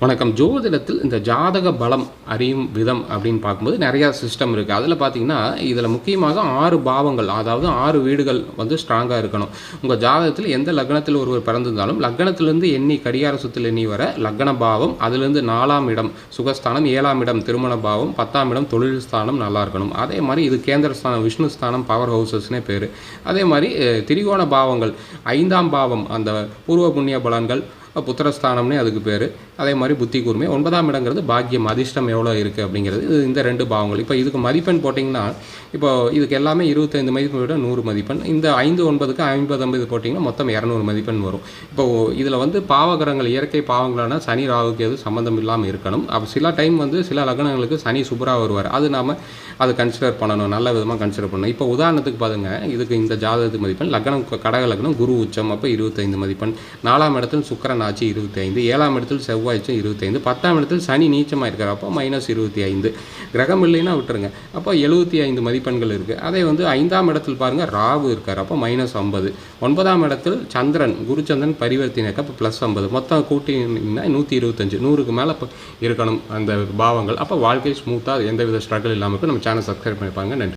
வணக்கம். ஜோதிடத்தில் இந்த ஜாதக பலம் அறியும் விதம் அப்படின்னு பார்க்கும்போது நிறையா சிஸ்டம் இருக்குது அதில் பார்த்தீங்கன்னா இதில் முக்கியமாக ஆறு பாவங்கள் அதாவது ஆறு வீடுகள் வந்து ஸ்ட்ராங்காக இருக்கணும். உங்கள் ஜாதகத்தில் எந்த லக்னத்தில் ஒருவர் பிறந்திருந்தாலும் லக்னத்திலிருந்து எண்ணி கடிகார சுத்தில் எண்ணி வர லக்ன பாவம் அதுலேருந்து நாலாம் இடம் சுகஸ்தானம் ஏழாம் இடம் திருமண பாவம் பத்தாம் இடம் தொழில் ஸ்தானம் நல்லா இருக்கணும். அதே மாதிரி இது கேந்திர ஸ்தானம் விஷ்ணு ஸ்தானம் பவர் ஹவுசஸ்னே பேர். அதே மாதிரி திரிகோண பாவங்கள் ஐந்தாம் பாவம் அந்த பூர்வ புண்ணிய பலன்கள் புத்திரஸ்தானம்னே அதுக்கு பேர். அதே மாதிரி புத்தி கூர்மை. ஒன்பதாம் இடங்கிறது பாக்கியம் அதிர்ஷ்டம் எவ்வளோ இருக்குது அப்படிங்கிறது. இது இந்த ரெண்டு பாவங்கள். இப்போ இதுக்கு மதிப்பெண் போட்டிங்கன்னா இப்போ இதுக்கு எல்லாமே இருபத்தைந்து மதிப்பெண் விட நூறு மதிப்பெண். இந்த ஐந்து ஒன்பதுக்கு ஐம்பது ஐம்பது போட்டிங்கன்னா மொத்தம் இரநூறு மதிப்பெண் வரும். இப்போ இதில் வந்து பாவகரங்கள் இயற்கை பாவங்களான சனி ராகுக்கு எதுவும் சம்மந்தம் இல்லாமல் இருக்கணும். அப்போ சில டைம் வந்து சில லக்னங்களுக்கு சனி சூப்பராக வருவார். அது நாம் அது கன்சிடர் பண்ணணும். நல்ல விதமாக கன்சிடர் பண்ணணும். இப்போ உதாரணத்துக்கு பாருங்க. இதுக்கு இந்த ஜாதகத்துக்கு மதிப்பெண். லக்னம் கடக லக்னம் குரு உச்சம். அப்போ இருபத்தைந்து மதிப்பெண். நாலாம் இடத்தில் சுக்கரன் ஆட்சி இருபத்தைந்து ஏழாம் இடத்தில் செவ்வாய்ச்சும் இருபத்தைந்து பத்தாம் இடத்தில் சனி நீச்சமாக இருக்கிற அப்போ மைனஸ் இருபத்தி ஐந்து கிரகம் இல்லைன்னா விட்டுருங்க. அப்போ எழுபத்தி ஐந்து மதிப்பெண்கள் இருக்குது அதே வந்து ஐந்தாம் இடத்தில் பாருங்கள் ராகு இருக்கார். அப்போ மைனஸ் ஐம்பது. ஒன்பதாம் இடத்தில் சந்திரன் குருச்சந்திரன் பரிவர்த்தினைக்கு அப்போ ப்ளஸ் ஐம்பது. மொத்தம் கூட்டினா நூற்றி இருபத்தஞ்சு நூறுக்கு மேலே இப்போ இருக்கணும் அந்த பாவங்கள். அப்போ வாழ்க்கை ஸ்மூத்தாக எந்த வித ஸ்ட்ரகிள் இல்லாமல் இருக்கும் நம்ம சேனல் சப்ஸ்கிரைப் பண்ணிப்பாங்க. நன்றி.